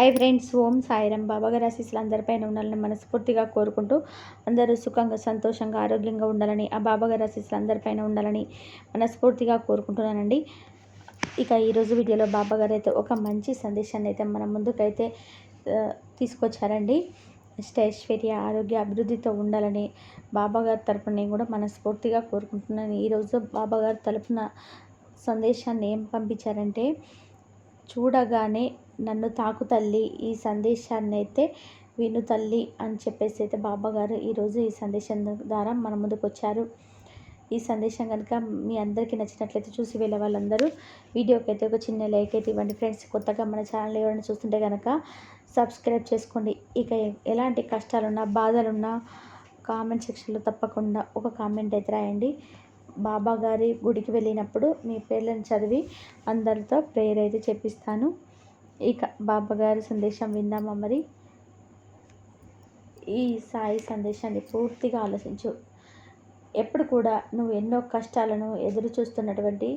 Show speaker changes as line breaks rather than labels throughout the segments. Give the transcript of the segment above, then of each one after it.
Hi friends ఓం సాయిరం బాబాగారి ఆశీస్సులు అందరిపైన ఉండాలని మనస్ఫూర్తిగా కోరుకుంటూ అందరూ సుఖంగా సంతోషంగా ఆరోగ్యంగా ఉండాలని ఆ బాబాగారి ఆశీస్సులు అందరిపైన ఉండాలని మనస్ఫూర్తిగా కోరుకుంటున్నానండి. ఇక ఈరోజు వీడియోలో బాబాగారు అయితే ఒక మంచి సందేశాన్ని అయితే మన ముందుకైతే తీసుకొచ్చారండి. ఐశ్వర్య ఆరోగ్య అభివృద్ధితో ఉండాలని బాబాగారి తరపున నేను కూడా మనస్ఫూర్తిగా కోరుకుంటున్నాను. ఈరోజు బాబాగారు తరపున సందేశాన్ని ఏం పంపించారంటే చూడగానే నన్ను తాకు తల్లి ఈ సందేశాన్ని అయితే విను తల్లి అని చెప్పేసి అయితే బాబాగారు ఈరోజు ఈ సందేశం ద్వారా మన ముందుకు వచ్చారు. ఈ సందేశం కనుక మీ అందరికీ నచ్చినట్లయితే చూసి వెళ్ళే వాళ్ళందరూ వీడియోకి అయితే ఒక చిన్న లైక్ అయితే ఇవ్వండి. ఫ్రెండ్స్ కొత్తగా మన ఛానల్ ఎవరైనా చూస్తుంటే కనుక సబ్స్క్రైబ్ చేసుకోండి. ఇక ఎలాంటి కష్టాలున్నా బాధలున్నా కామెంట్ సెక్షన్లో తప్పకుండా ఒక కామెంట్ అయితే రాయండి. బాబా గారి గుడికి వెళ్ళినప్పుడు మీ పేర్లను చదివి అందరితో ప్రేయర్ అయితే చెప్పిస్తాను ఇక బాబాగారి సందేశం విందామా మరి? ఈ సాయి సందేశాన్ని పూర్తిగా ఆలోచించు ఎప్పుడు కూడా నువ్వు ఎన్నో కష్టాలను ఎదురు చూస్తున్నటువంటి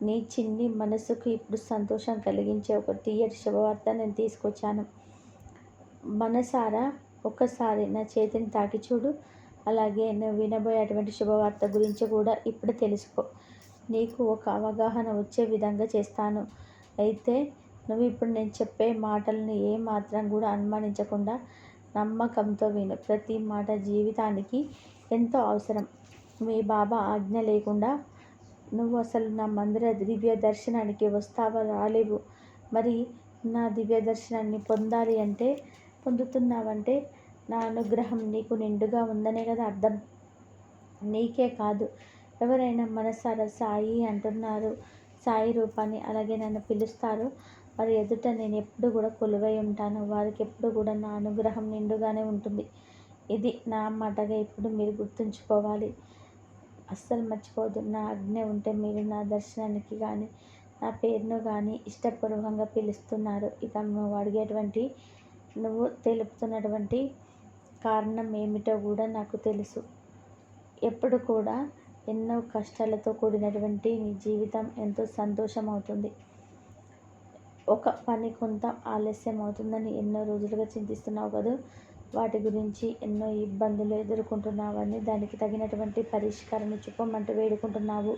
నీ చిన్ని మనసుకు ఇప్పుడు సంతోషం కలిగించే ఒక తీయటి శుభవార్త నేను తీసుకొచ్చాను. మనసారా? ఒక్కసారి నా చేతిని తాకి చూడు. అలాగే నువ్వు వినబోయేటువంటి శుభవార్త గురించి కూడా ఇప్పుడు తెలుసుకో. నీకు ఒక అవగాహన వచ్చే విధంగా చేస్తాను. అయితే నువ్వు ఇప్పుడు నేను చెప్పే మాటలను ఏ మాత్రం కూడా అనుమానించకుండా నమ్మకంతో విను. ప్రతి మాట జీవితానికి ఎంతో అవసరం. మీ బాబా ఆజ్ఞ లేకుండా నువ్వు అసలు నా మందిర దివ్య దర్శనానికి వస్తావా? రాలేవు. మరి నా దివ్య దర్శనాన్ని పొందాలి అంటే పొందుతున్నావంటే నా అనుగ్రహం నీకు నిండుగా ఉందనే కదా అర్థం. నీకే కాదు. ఎవరైనా మనసారా సాయి అంటున్నారు. సాయి రూపాన్ని అలాగే నన్ను పిలుస్తారు. వారి ఎదుట నేను ఎప్పుడు కూడా కొలువై ఉంటాను. వారికి ఎప్పుడు కూడా నా అనుగ్రహం నిండుగానే ఉంటుంది. ఇది నా మాటగా ఇప్పుడు మీరు గుర్తుంచుకోవాలి. అస్సలు మర్చిపోదు నా ఆజ్ఞ ఉంటే మీరు నా దర్శనానికి కానీ నా పేరును కానీ ఇష్టపూర్వకంగా పిలుస్తున్నారు. ఇక నువ్వు అడిగేటువంటి నువ్వు తెలుపుతున్నటువంటి కారణం ఏమిటో కూడా నాకు తెలుసు. ఎప్పుడు కూడా ఎన్నో కష్టాలతో కూడినటువంటి నీ జీవితం ఎంతో సంతోషం అవుతుంది ఒక పని కొంత ఆలస్యం అవుతుందని ఎన్నో రోజులుగా చింతిస్తున్నావు కదా? వాటి గురించి ఎన్నో ఇబ్బందులు ఎదుర్కొంటున్నావని దానికి తగినటువంటి పరిష్కారం చెప్పమంటూ వేడుకుంటున్నావు.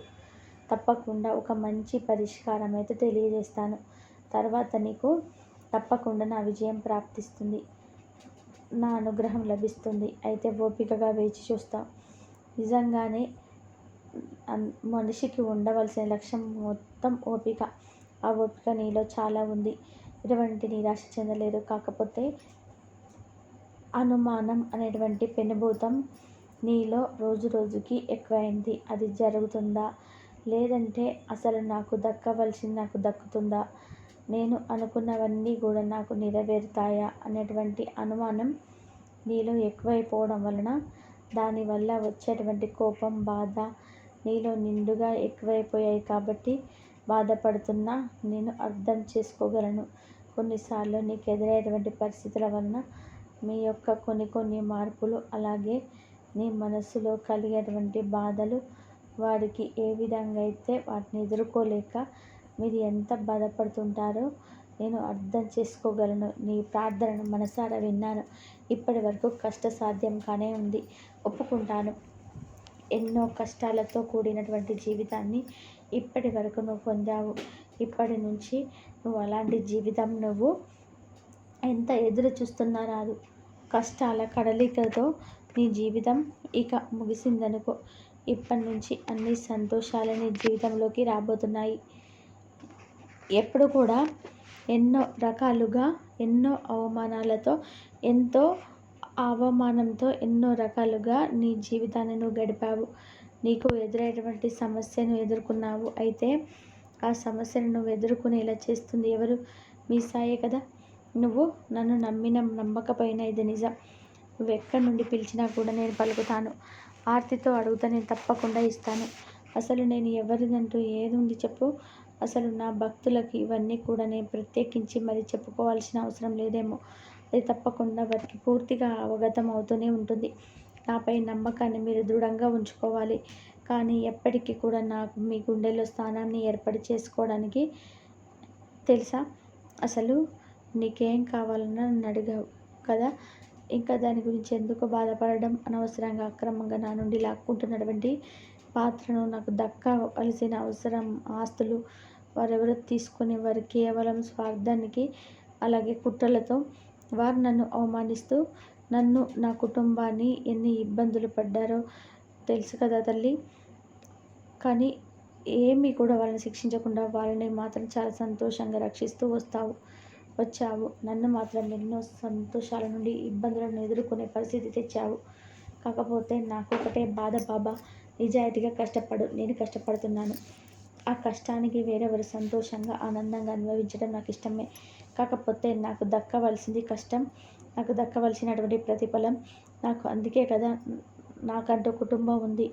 తప్పకుండా ఒక మంచి పరిష్కారం అయితే తెలియజేస్తాను. తర్వాత నీకు తప్పకుండా నా విజయం ప్రాప్తిస్తుంది. నా అనుగ్రహం లభిస్తుంది. అయితే ఓపికగా వేచి చూస్తాం. నిజంగానే మనిషికి ఉండవలసిన లక్ష్యం మొత్తం ఓపిక. ఆ ఓపిక నీలో చాలా ఉంది. ఎటువంటి నిరాశ చెందలేదు కాకపోతే అనుమానం అనేటువంటి పెనుభూతం నీలో రోజు రోజుకి ఎక్కువైంది. అది జరుగుతుందా? లేదంటే అసలు నాకు దక్కవలసింది నాకు దక్కుతుందా? నేను అనుకున్నవన్నీ కూడా నాకు నెరవేరుతాయా? అనేటువంటి అనుమానం నీలో ఎక్కువైపోవడం వలన దానివల్ల వచ్చేటువంటి కోపం బాధ నీలో నిండుగా ఎక్కువైపోయాయి. కాబట్టి బాధపడుతున్నా నేను అర్థం చేసుకోగలను. కొన్నిసార్లు నీకు ఎదురయ్యేటువంటి పరిస్థితుల వలన మీ యొక్క కొన్ని కొన్ని మార్పులు అలాగే నీ మనసులో కలిగేటువంటి బాధలు వారికి ఏ విధంగా అయితే వాటిని ఎదుర్కోలేక మీరు ఎంత బాధపడుతుంటారో నేను అర్థం చేసుకోగలను. నీ ప్రార్థనను మనసారా విన్నాను. ఇప్పటి వరకు కష్టసాధ్యం కానే ఉంది. ఒప్పుకుంటాను. ఎన్నో కష్టాలతో కూడినటువంటి జీవితాన్ని ఇప్పటి వరకు నువ్వు పొందావు. ఇప్పటి నుంచి నువ్వు అలాంటి జీవితం నువ్వు ఎంత ఎదురు చూస్తున్నా రాదు. కష్టాల కడలికతో నీ జీవితం ఇక ముగిసిందనుకో. ఇప్పటి నుంచి అన్ని సంతోషాలు నీ జీవితంలోకి రాబోతున్నాయి. ఎప్పుడు కూడా ఎన్నో రకాలుగా ఎన్నో అవమానాలతో ఎంతో అవమానంతో ఎన్నో రకాలుగా నీ జీవితాన్ని నువ్వు గడిపావు. నీకు ఎదురైనటువంటి సమస్యను ఎదుర్కొన్నావు. అయితే ఆ సమస్యను నువ్వు ఎదుర్కొనేలా చేస్తుంది ఎవరు? మీ సాయే కదా. నువ్వు నన్ను నమ్మిన నమ్మకపోయినా ఇది నిజం. నువ్వు ఎక్కడి నుండి పిలిచినా కూడా నేను పలుకుతాను. ఆర్తితో అడుగుతా నేను తప్పకుండా ఇస్తాను. అసలు నేను ఎవరిదంటూ ఏది ఉంది చెప్పు. అసలు నా భక్తులకి ఇవన్నీ కూడా నేను ప్రత్యేకించి మరి చెప్పుకోవాల్సిన అవసరం లేదేమో. అది తప్పకుండా వారికి పూర్తిగా అవగతం అవుతూనే ఉంటుంది. నాపై నమ్మకాన్ని మీరు దృఢంగా ఉంచుకోవాలి. కానీ ఎప్పటికీ కూడా నాకు మీ గుండెల్లో స్థానాన్ని ఏర్పాటు చేసుకోవడానికి తెలుసా? అసలు నీకేం కావాలన్నా నన్ను అడిగావు కదా? ఇంకా దాని గురించి ఎందుకు బాధపడడం? అనవసరంగా అక్రమంగా నా నుండి లాక్కుంటున్నటువంటి పాత్రను నాకు దక్కవలసిన అవసరం ఆస్తులు వారెవరు తీసుకుని వారు కేవలం స్వార్థానికి అలాగే కుట్రలతో వారు నన్ను అవమానిస్తూ నన్ను నా కుటుంబాన్ని ఎన్ని ఇబ్బందులు పడ్డారో తెలుసు కదా తల్లి. కానీ ఏమీ కూడా వాళ్ళని శిక్షించకుండా వాళ్ళని మాత్రం చాలా సంతోషంగా రక్షిస్తూ వస్తావు వచ్చావు. నన్ను మాత్రం ఎన్నో సంతోషాల నుండి ఇబ్బందులను ఎదుర్కొనే పరిస్థితి తెచ్చావు. కాకపోతే నాకు ఒకటే బాధ బాబా నిజాయితీగా కష్టపడు నేను కష్టపడుతున్నాను. ఆ కష్టానికి వేరెవరు సంతోషంగా ఆనందంగా అనుభవించడం నాకు ఇష్టమే. కాకపోతే నాకు దక్కవలసింది కష్టం నాకు దక్కవలసినటువంటి ప్రతిఫలం నాకు అందుకే కదా నాకంటూ కుటుంబం ఉంది.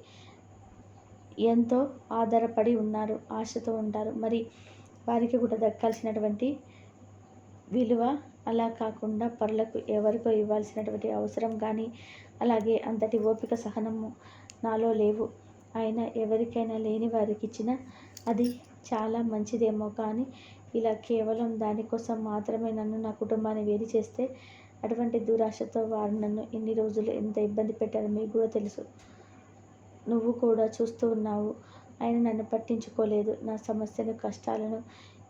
ఎంతో ఆధారపడి ఉన్నారు ఆశతో ఉంటారు. మరి వారికి కూడా దక్కాల్సినటువంటి విలువ అలా కాకుండా పరులకు ఎవరికో ఇవ్వాల్సినటువంటి అవసరం కానీ అలాగే అంతటి ఓపిక సహనము నాలో లేవు. అయినా ఎవరికైనా లేని వారికి ఇచ్చిన అది చాలా మంచిదేమో కానీ ఇలా కేవలం దానికోసం మాత్రమే నన్ను నా కుటుంబాన్ని వేరు చేస్తే అటువంటి దురాశతో వారు నన్ను ఇన్ని రోజులు ఎంత ఇబ్బంది పెట్టారో మీకు కూడా తెలుసు. నువ్వు కూడా చూస్తూ ఉన్నావు. ఆయన నన్ను పట్టించుకోలేదు. నా సమస్యలు కష్టాలను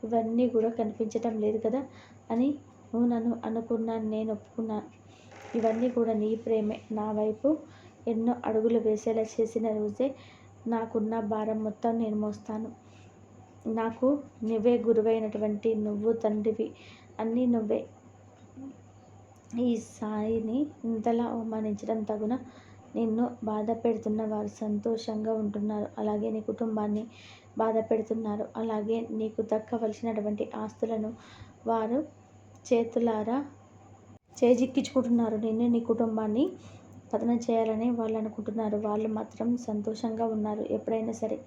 ఇవన్నీ కూడా కనిపించటం లేదు కదా అని నువ్వు నన్ను అనుకున్నాను నేను ఒప్పుకున్నాను ఇవన్నీ కూడా నీ ప్రేమే. నా వైపు ఎన్నో అడుగులు వేసేలా చేసిన రోజే నాకున్న భారం మొత్తం నేను మోస్తాను. నాకు నువ్వే గురువైనటువంటి నువ్వు తండ్రివి అన్నీ నువ్వే. ఈ సాయిని ఇంతలా అవమానించడం తగున నిన్ను బాధ పెడుతున్న వారు సంతోషంగా ఉంటున్నారు. అలాగే నీ కుటుంబాన్ని బాధ పెడుతున్నారు. అలాగే నీకు దక్కవలసినటువంటి ఆస్తులను వారు చేతులారా చేజిక్కించుకుంటున్నారు. నిన్ను నీ కుటుంబాన్ని పతనం చేయాలని వాళ్ళు అనుకుంటున్నారు. వాళ్ళు మాత్రం సంతోషంగా ఉన్నారు. ఎప్పుడైనా సరే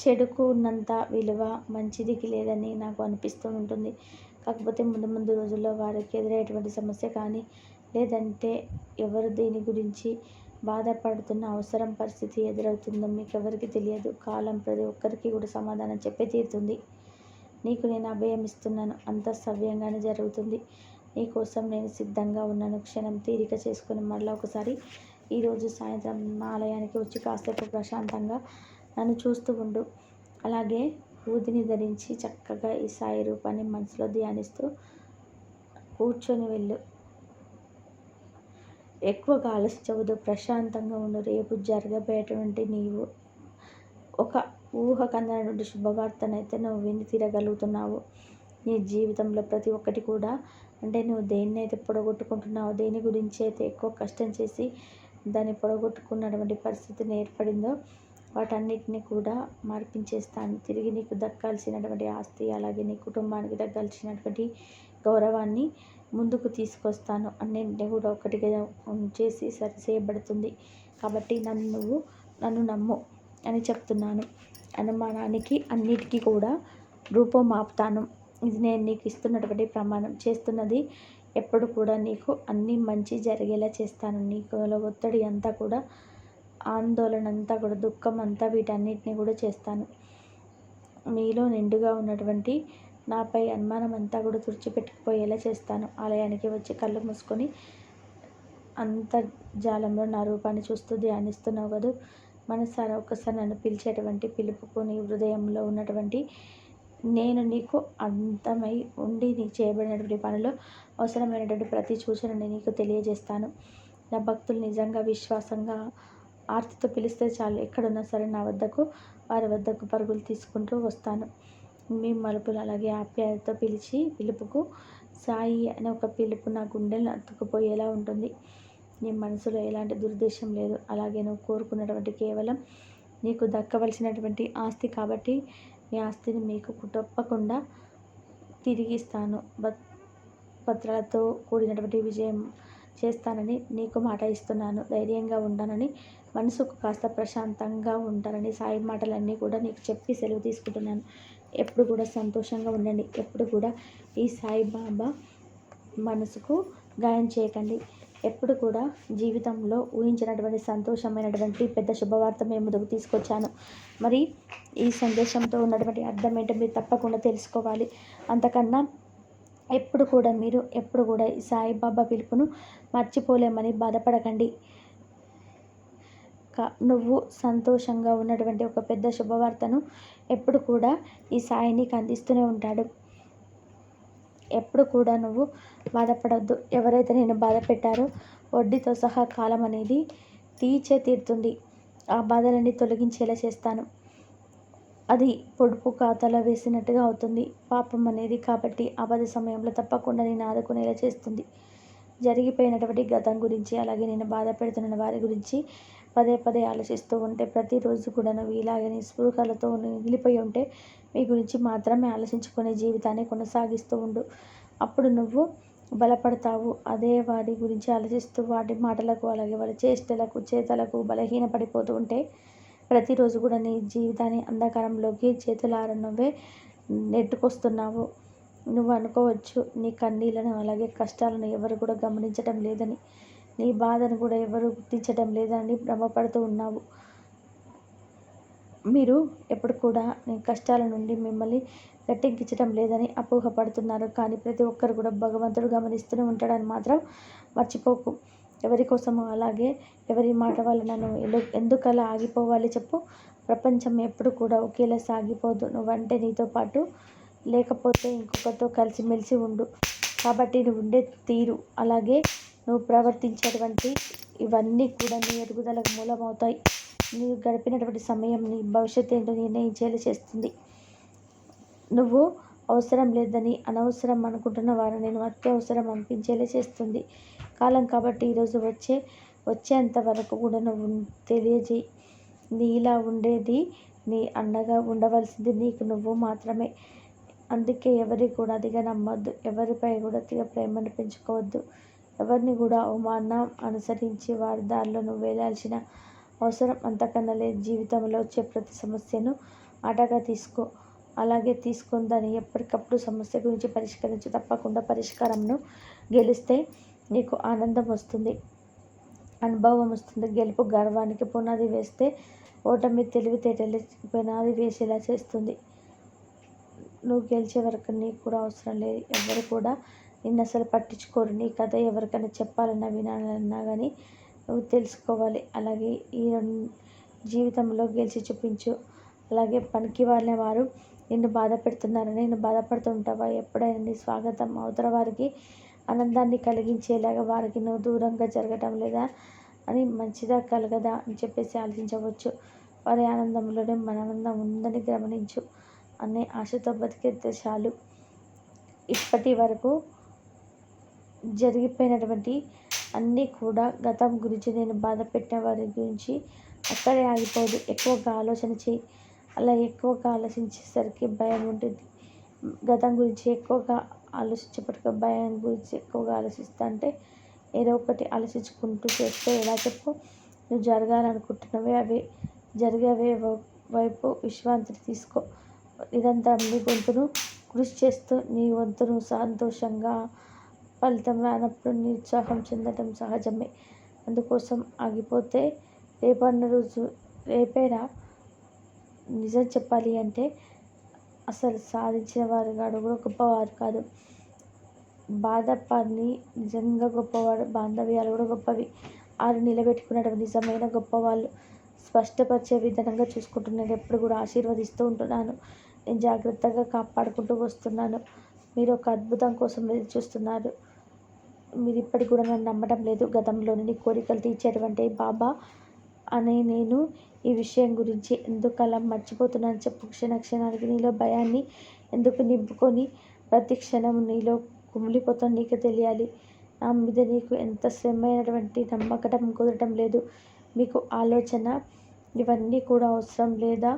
చెడుకు ఉన్నంత విలువ మంచిదికి లేదని నాకు అనిపిస్తూ ఉంటుంది. కాకపోతే ముందు ముందు రోజుల్లో వారికి ఎదురయ్యేటువంటి సమస్య కానీ లేదంటే ఎవరు దీని గురించి బాధపడుతున్న అవసరం పరిస్థితి ఎదురవుతుందో మీకు ఎవరికి తెలియదు. కాలం ప్రతి ఒక్కరికి కూడా సమాధానం చెప్పే తీరుతుంది. నీకు నేను అభయం ఇస్తున్నాను. అంత సవ్యంగానే జరుగుతుంది. నీకోసం నేను సిద్ధంగా ఉన్నాను. క్షణం తీరిక చేసుకుని మరలా ఒకసారి ఈరోజు సాయంత్రం ఆలయానికి వచ్చి కాసేపు ప్రశాంతంగా నన్ను చూస్తూ ఉండు. అలాగే ఊదిని ధరించి చక్కగా ఈ సాయి రూపాన్ని మనసులో ధ్యానిస్తూ కూర్చొని వెళ్ళు. ఎక్కువగా ఆలోచించవద్దు ప్రశాంతంగా ఉండు. రేపు జరగబోయేటువంటి నీవు ఒక ఊహ కందనటువంటి శుభవార్తనైతే నువ్వు విని తీరగలుగుతున్నావు. నీ జీవితంలో ప్రతి ఒక్కటి కూడా అంటే నువ్వు దేన్నైతే పొడగొట్టుకుంటున్నావో దేని గురించి అయితే ఎక్కువ కష్టం చేసి దాన్ని పొడగొట్టుకున్నటువంటి పరిస్థితిని ఏర్పడిందో వాటన్నిటిని కూడా మార్పించేస్తాను. తిరిగి నీకు దక్కాల్సినటువంటి ఆస్తి అలాగే నీ కుటుంబానికి దక్కాల్సినటువంటి గౌరవాన్ని ముందుకు తీసుకొస్తాను. అన్నింటినీ కూడా ఒకటిగా చేసి సరి చేయబడుతుంది కాబట్టి నన్ను నువ్వు నన్ను నమ్ము అని చెప్తున్నాను. అనుమానానికి అన్నిటికీ కూడా రూపం ఆపుతాను ఇది నేను నీకు ఇస్తున్నటువంటి ప్రమాణం. చేస్తున్నది ఎప్పుడు కూడా నీకు అన్నీ మంచి జరిగేలా చేస్తాను. నీకు ఒత్తిడి అంతా కూడా ఆందోళన అంతా కూడా దుఃఖం అంతా వీటన్నిటిని కూడా చేస్తాను. మీలో నిండుగా ఉన్నటువంటి నాపై అనుమానం అంతా కూడా తుడిచిపెట్టుకుపోయేలా చేస్తాను. ఆలయానికి వచ్చి కళ్ళు మూసుకొని అంతర్జాలంలో నా రూపాన్ని చూస్తూ ధ్యానిస్తున్నావు కదా? మనసారా ఒక్కసారి నన్ను పిలిచేటువంటి పిలుపుకు నీ హృదయంలో ఉన్నటువంటి నేను నీకు అంతమై ఉండి నీకు చేయబడినటువంటి పనిలో అవసరమైనటువంటి ప్రతి సూచనని నీకు తెలియజేస్తాను. నా భక్తులు నిజంగా విశ్వాసంగా ఆర్తితో పిలిస్తే చాలు ఎక్కడున్నా సరే నా వద్దకు వారి వద్దకు పరుగులు తీసుకుంటూ వస్తాను. మీ మలుపులు అలాగే ఆప్యాయతతో పిలిచి పిలుపుకు సాయి అనే ఒక పిలుపు నా గుండెలను అతుక్కుపోయేలా ఉంటుంది. నీ మనసులో ఎలాంటి దురుద్దేశం లేదు. అలాగే నువ్వు కోరుకున్నటువంటి కేవలం నీకు దక్కవలసినటువంటి ఆస్తి కాబట్టి మీ ఆస్తిని మీకు తప్పకుండా తిరిగిస్తాను. పత్రాలతో కూడినటువంటి విజయం చేస్తానని నీకు మాట ఇస్తున్నాను. ధైర్యంగా ఉంటానని మనసుకు కాస్త ప్రశాంతంగా ఉంటానని సాయి మాటలన్నీ కూడా నీకు చెప్పి సెలవు తీసుకుంటున్నాను. ఎప్పుడు కూడా సంతోషంగా ఉండండి. ఎప్పుడు కూడా ఈ సాయిబాబా మనసుకు గాయం చేయకండి. ఎప్పుడు కూడా జీవితంలో ఊహించినటువంటి సంతోషమైనటువంటి పెద్ద శుభవార్త మేము ముందుకు తీసుకొచ్చాను. మరి ఈ సందేశంతో ఉన్నటువంటి అర్థం ఏంటో మీరు తప్పకుండా తెలుసుకోవాలి. అంతకన్నా ఎప్పుడు కూడా మీరు ఎప్పుడు కూడా ఈ సాయిబాబా పిలుపును మర్చిపోలేమని బాధపడకండి. నువ్వు సంతోషంగా ఉన్నటువంటి ఒక పెద్ద శుభవార్తను ఎప్పుడు కూడా ఈ సాయి నీకు అందిస్తూనే ఉంటాడు. ఎప్పుడు కూడా నువ్వు బాధపడద్దు. ఎవరైతే నేను బాధ పెట్టారో వడ్డీతో సహా కాలం అనేది తీర్చే తీరుతుంది. ఆ బాధలన్నీ తొలగించేలా చేస్తాను. అది పొడుపు ఖాతాలో వేసినట్టుగా అవుతుంది. పాపం అనేది కాబట్టి ఆపద సమయంలో తప్పకుండా నేను ఆదుకునేలా చేస్తుంది. జరిగిపోయినటువంటి గతం గురించి అలాగే నేను బాధ పెడుతున్న వారి గురించి పదే పదే ఆలోచిస్తూ ఉంటే ప్రతిరోజు కూడా నువ్వు ఇలాగే నిస్పృహలతో మిగిలిపోయి ఉంటే మీ గురించి మాత్రమే ఆలోచించుకునే జీవితాన్ని కొనసాగిస్తూ ఉండు. అప్పుడు నువ్వు బలపడతావు. అదే వారి గురించి ఆలోచిస్తూ వాటి మాటలకు అలాగే వాళ్ళ చేష్టలకు చేతలకు బలహీనపడిపోతూ ఉంటే ప్రతిరోజు కూడా నీ జీవితాన్ని అంధకారంలోకి చేతులార నువ్వే నెట్టుకొస్తున్నావు. నువ్వు అనుకోవచ్చు నీ కన్నీళ్ళను అలాగే కష్టాలను ఎవరు కూడా గమనించడం లేదని నీ బాధను కూడా ఎవరు గుర్తించడం లేదని భ్రమపడుతూ ఉన్నావు. మీరు ఎప్పుడు కూడా నీ కష్టాల నుండి మిమ్మల్ని గట్టెక్కించడం లేదని అపోహపడుతున్నారు. కానీ ప్రతి ఒక్కరు కూడా భగవంతుడు గమనిస్తూనే ఉంటాడని మాత్రం మర్చిపోకు. ఎవరి కోసమో అలాగే ఎవరి మాట వల్ల నన్ను ఎందుకు అలా ఆగిపోవాలి చెప్పు. ప్రపంచం ఎప్పుడు కూడా ఒకేలా సాగిపోదు. నువ్వంటే నీతో పాటు లేకపోతే ఇంకొకరితో కలిసిమెలిసి ఉండు. కాబట్టి నువ్వు ఉండే తీరు. అలాగే నువ్వు ప్రవర్తించేటువంటి ఇవన్నీ కూడా నీ ఎదుగుదలకు మూలమవుతాయి. నీవు గడిపినటువంటి సమయం నీ భవిష్యత్తు ఏంటో నిర్ణయించేలా చేస్తుంది. నువ్వు అవసరం లేదని అనవసరం అనుకుంటున్న వారు నేను అత్యవసరం అనిపించేలా చేస్తుంది. కాలం కాబట్టి ఈరోజు వచ్చే వచ్చేంత వరకు కూడా నువ్వు తెలియజేయి నీలా ఉండేది నీ అండగా ఉండవలసింది నీకు నువ్వు మాత్రమే. అందుకే ఎవరి కూడా అదిగా నమ్మొద్దు. ఎవరిపై కూడా అతిగా ప్రేమను పెంచుకోవద్దు ఎవరిని కూడా అవమానం అనుసరించి వారి దారిలో నువ్వు వెళ్ళాల్సిన అవసరం అంతకన్నా లేదు. జీవితంలో వచ్చే ప్రతి సమస్యను ఆటగా తీసుకో. అలాగే తీసుకుందని ఎప్పటికప్పుడు సమస్య గురించి పరిష్కరించి. తప్పకుండా పరిష్కారంను గెలిస్తే నీకు ఆనందం వస్తుంది అనుభవం వస్తుంది. గెలుపు గర్వానికి పునాది వేస్తే ఓటమి తెలివితేటలు పునాది వేసేలా చేస్తుంది. నువ్వు గెలిచే వరకు నీకు కూడా అవసరం లేదు. ఎవరు కూడా నిన్ను అసలు పట్టించుకోరు. నీ కథ ఎవరికైనా చెప్పాలన్నా వినాలన్నా కానీ నువ్వు తెలుసుకోవాలి. అలాగే ఈ జీవితంలో గెలిచి చూపించు. అలాగే పనికి వాళ్ళే వారు నిన్ను బాధ పెడుతున్నారని నేను బాధపడుతుంటావా ఎప్పుడైనా నీ స్వాగతం అవతల వారికి ఆనందాన్ని కలిగించేలాగా వారికి నువ్వు దూరంగా జరగటం లేదా అని మంచిదా కలగదా అని చెప్పేసి ఆలోచించవచ్చు. వారి ఆనందంలోనే మన ఆనందం ఉందని గమనించు అనే ఆశతో బతికేస్తే చాలు. ఇప్పటి వరకు జరిగిపోయినటువంటి అన్నీ కూడా గతం గురించి నేను బాధ పెట్టిన వారి గురించి అక్కడే ఆగిపోదు. ఎక్కువగా ఆలోచన చేయి. అలా ఎక్కువగా ఆలోచించేసరికి భయం ఉంటుంది. గతం గురించి ఎక్కువగా ఆలోచించేపటికి భయం గురించి ఎక్కువగా ఆలోచిస్తా అంటే ఏదో ఒకటి ఆలోచించుకుంటూ చేస్తే ఎలా చెప్పు? నువ్వు జరగాలనుకుంటున్నవి అవి జరిగేవే వైపు విశ్రాంతిని తీసుకో. నిరంతరం నీ గొంతును కృషి చేస్తూ నీ వంతును సంతోషంగా ఫలితం రానప్పుడు నిరుత్సాహం చెందడం సహజమే. అందుకోసం ఆగిపోతే రేపన్న రోజు రేపేరా నిజం చెప్పాలి అంటే అసలు సాధించిన వారు కాదు కూడా గొప్పవారు కాదు. బాధపడి నిజంగా గొప్పవాడు బాంధవ్యాలు కూడా గొప్పవి. వారు నిలబెట్టుకున్నటువంటి నిజమైన గొప్పవాళ్ళు స్పష్టపరిచే విధంగా చూసుకుంటున్నాను. ఎప్పుడు కూడా ఆశీర్వదిస్తూ ఉంటున్నాను. నేను జాగ్రత్తగా కాపాడుకుంటూ వస్తున్నాను. మీరు ఒక అద్భుతం కోసం ఎదురు చూస్తున్నారు. మీరు ఇప్పటికి కూడా నన్ను నమ్మడం లేదు. గతంలోని కోరికలు తీర్చేటువంటి బాబా అనే నేను ఈ విషయం గురించి ఎందుకు అలా మర్చిపోతున్నాను చెప్పు. క్షణ క్షణానికి నీలో భయాన్ని ఎందుకు నింపుకొని ప్రతి క్షణం నీలో కుమిలిపోతాను నీకు తెలియాలి. నా మీద నీకు ఎంత శ్రమైనటువంటి నమ్మకటం కుదరటం లేదు. మీకు ఆలోచన ఇవన్నీ కూడా అవసరం లేదా?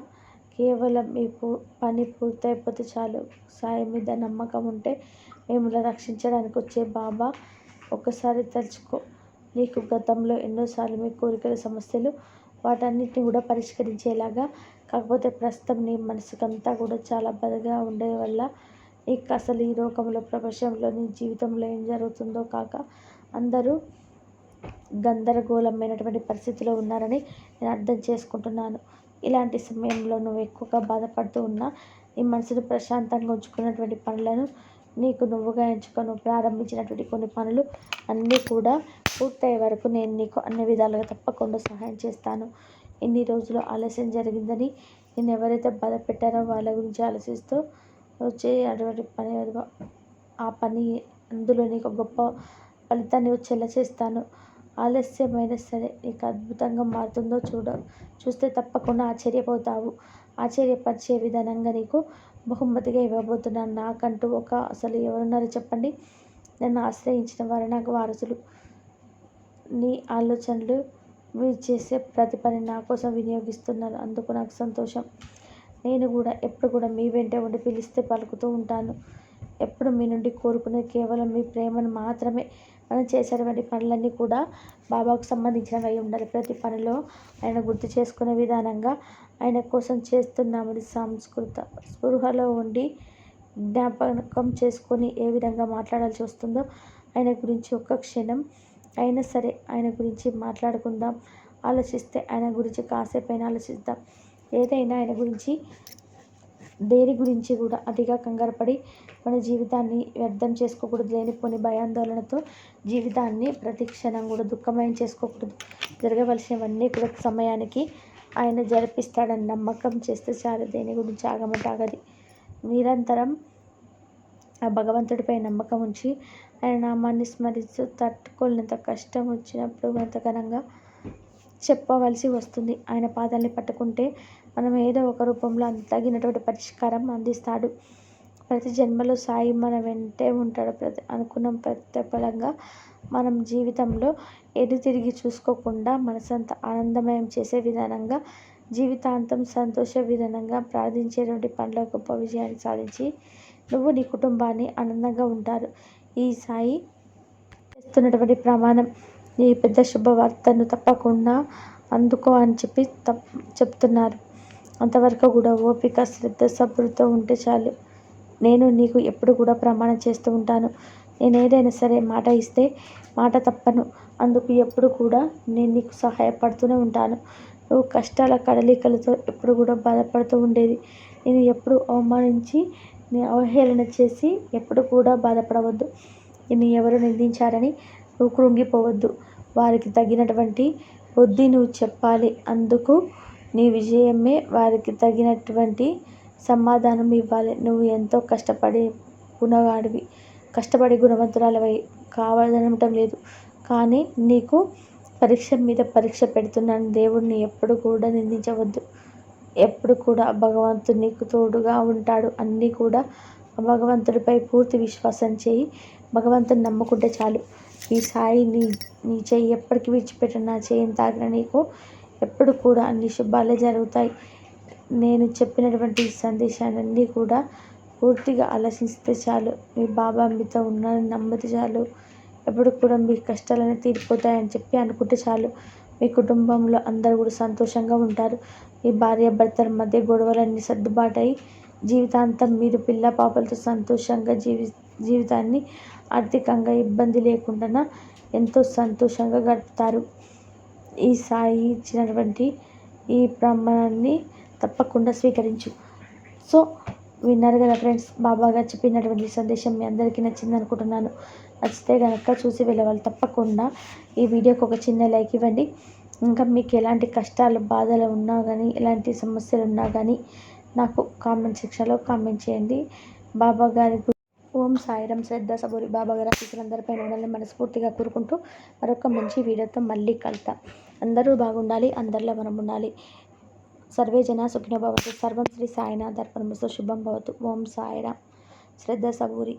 కేవలం మీకు పని పూర్తయిపోతే చాలు. సాయి మీద నమ్మకం ఉంటే మిమ్మల్ని రక్షించడానికి వచ్చే బాబా ఒకసారి తలుచుకో. నీకు గతంలో ఎన్నోసార్లు మీ కోరికల సమస్యలు వాటన్నిటిని కూడా పరిష్కరించేలాగా. కాకపోతే ప్రస్తుతం నీ మనసుకంతా కూడా చాలా బాధగా ఉండే వల్ల నీకు అసలు ఈ లోకంలో ప్రపంచంలో నీ జీవితంలో ఏం జరుగుతుందో కాక అందరూ గందరగోళమైనటువంటి పరిస్థితిలో ఉన్నారని నేను అర్థం చేసుకుంటున్నాను. ఇలాంటి సమయంలో నువ్వు ఎక్కువగా బాధపడుతూ ఉన్నా నీ మనసును ప్రశాంతంగా ఉంచుకున్నటువంటి పనులను నీకు నువ్వుగా ఎంచుకొని ప్రారంభించినటువంటి కొన్ని పనులు అన్నీ కూడా పూర్తయ్యే వరకు నేను నీకు అన్ని విధాలుగా తప్పకుండా సహాయం చేస్తాను. ఇన్ని రోజులు ఆలస్యం జరిగిందని నేను ఎవరైతే బాధ పెట్టారో వాళ్ళ గురించి ఆలోచిస్తూ వచ్చే అటువంటి పని ఆ పని అందులో నీకు గొప్ప ఫలితాన్ని వచ్చేలా చేస్తాను? ఆలస్యమైనా సరే నీకు అద్భుతంగా మారుతుందో చూడ. చూస్తే తప్పకుండా ఆశ్చర్యపోతావు. ఆశ్చర్యపరిచే విధానంగా నీకు బహుమతిగా ఇవ్వబోతున్నాను. నాకంటూ ఒక అసలు ఎవరున్నారు చెప్పండి. నన్ను ఆశ్రయించిన వారు నాకు వారసులు. నీ ఆలోచనలు మీరు చేసే ప్రతి పని నా కోసం వినియోగిస్తున్నారు. అందుకు నాకు సంతోషం. నేను కూడా ఎప్పుడు కూడా మీ వెంటే ఉండి పిలిస్తే పలుకుతూ ఉంటాను. ఎప్పుడు మీ నుండి కోరుకునే కేవలం మీ ప్రేమను మాత్రమే. మనం చేసేటువంటి పనులన్నీ కూడా బాబాకు సంబంధించినవి అయి ఉండాలి. ప్రతి పనిలో ఆయన గుర్తు చేసుకునే విధానంగా ఆయన కోసం చేస్తున్నామని సంస్కృత స్పృహలో ఉండి జ్ఞాపకం చేసుకొని ఏ విధంగా మాట్లాడాల్సి వస్తుందో ఆయన గురించి ఒక్క క్షణం అయినా సరే ఆయన గురించి మాట్లాడుకుందాం. ఆలోచిస్తే ఆయన గురించి కాసేపైనా ఆలోచిద్దాం. ఏదైనా ఆయన గురించి దేని గురించి కూడా అతిగా కంగారు పడి మన జీవితాన్ని వ్యర్థం చేసుకోకూడదు. లేనిపోని భయాందోళనతో జీవితాన్ని ప్రతిక్షణం కూడా దుఃఖమయం చేసుకోకూడదు. జరగవలసినవన్నీ కూడా సమయానికి ఆయన జరిపిస్తాడని నమ్మకం చేస్తే చాలు. దేని గురించి ఆగమటాగది నిరంతరం ఆ భగవంతుడిపై నమ్మకం ఉంచి ఆయన నామాన్ని స్మరిస్తూ తట్టుకోలేనంత కష్టం వచ్చినప్పుడు అంతకనంగా చెప్పవలసి వస్తుంది. ఆయన పాదాలని పట్టుకుంటే మనం ఏదో ఒక రూపంలో తగినటువంటి పరిష్కారం అందిస్తాడు. ప్రతి జన్మలో సాయి మన వెంటే ఉంటాడు. ప్రతి అనుకున్న ప్రతిఫలంగా మనం జీవితంలో ఎటు తిరిగి చూసుకోకుండా మనసంత ఆనందమయం చేసే విధానంగా జీవితాంతం సంతోష విధానంగా ప్రార్థించేటువంటి పనుల గొప్ప విజయాన్ని సాధించి నువ్వు నీ కుటుంబాన్ని ఆనందంగా ఉంటారు. ఈ సాయి చేస్తున్నటువంటి ప్రమాణం నీ పెద్ద శుభవార్తను తప్పకుండా అందుకో అని చెప్పి తప్ చెప్తున్నారు. అంతవరకు కూడా ఓపిక శ్రద్ధ సబురుతో ఉంటే చాలు. నేను నీకు ఎప్పుడు కూడా ప్రమాణం చేస్తూ ఉంటాను. నేను ఏదైనా సరే మాట ఇస్తే మాట తప్పను. అందుకు ఎప్పుడు కూడా నేను నీకు సహాయపడుతూనే ఉంటాను. నువ్వు కష్టాల కడలికలతో ఎప్పుడు కూడా బాధపడుతూ ఉండేది. నేను ఎప్పుడు అవమానించి నేను అవహేళన చేసి ఎప్పుడు కూడా బాధపడవద్దు. నిన్ను ఎవరు నిందించారని నువ్వు కృంగిపోవద్దు. వారికి తగినటువంటి బుద్ధి నువ్వు చెప్పాలి. అందుకు నీ విజయమే వారికి తగినటువంటి సమాధానం ఇవ్వాలి. నువ్వు ఎంతో కష్టపడి గుణగాడివి. కష్టపడి గుణవంతురాలవై కావాలనటం లేదు. కానీ నీకు పరీక్ష మీద పరీక్ష పెడుతున్నాను. దేవుడిని ఎప్పుడు కూడా నిందించవద్దు. ఎప్పుడు కూడా భగవంతుడు నీకు తోడుగా ఉంటాడు. అన్నీ కూడా భగవంతుడిపై పూర్తి విశ్వాసం చేయి. భగవంతుని నమ్ముకుంటే చాలు. ఈ సాయి నీ నీ చెయ్యి ఎప్పటికీ విడిచిపెట్టిన. నా చేయిని తాకిన నీకు ఎప్పుడు కూడా అన్ని శుభాలే జరుగుతాయి. నేను చెప్పినటువంటి సందేశాలన్నీ కూడా పూర్తిగా ఆలోచిస్తే చాలు. మీ బాబా మీతో ఉన్నారని నమ్మితే చాలు. ఎప్పుడు కూడా మీ కష్టాలన్నీ తీరిపోతాయని చెప్పి అనుకుంటే చాలు. మీ కుటుంబంలో అందరూ కూడా సంతోషంగా ఉంటారు. మీ భార్య భర్తల మధ్య గొడవలన్నీ సర్దుబాటై జీవితాంతం మీరు పిల్ల పాపలతో సంతోషంగా జీవి జీవితాన్ని ఆర్థికంగా ఇబ్బంది లేకుండా ఎంతో సంతోషంగా గడుపుతారు. ఈ సాయి ఇచ్చినటువంటి ఈ ప్రమాణాన్ని తప్పకుండా స్వీకరించు. సో విన్నారు కదా ఫ్రెండ్స్ బాబాగా చెప్పినటువంటి సందేశం మీ అందరికీ నచ్చింది అనుకుంటున్నాను. నచ్చితే కనుక చూసి వెళ్ళవాలి తప్పకుండా ఈ వీడియోకి ఒక చిన్న లైక్ ఇవ్వండి. ఇంకా మీకు ఎలాంటి కష్టాలు బాధలు ఉన్నా కానీ ఎలాంటి సమస్యలు ఉన్నా కానీ నాకు కామెంట్ సెక్షన్లో కామెంట్ చేయండి. బాబా గారి ఓం సాయిరం శ్రద్ధ సబూరి. బాబా గారి ఆశీస్సులందరిపై ఉండాలని మనస్ఫూర్తిగా కోరుకుంటూ మరొక మంచి వీడియోతో మళ్ళీ కలుద్దాం. అందరూ బాగుండాలి అందరిలో మనం ఉండాలి. సర్వే జన సుఖిన భవతు. సర్వం శ్రీ సాయినాథ్ అర్పణమస్తు. శుభం భవతు. ఓం సాయిరామ్. శ్రద్ధ సబూరి.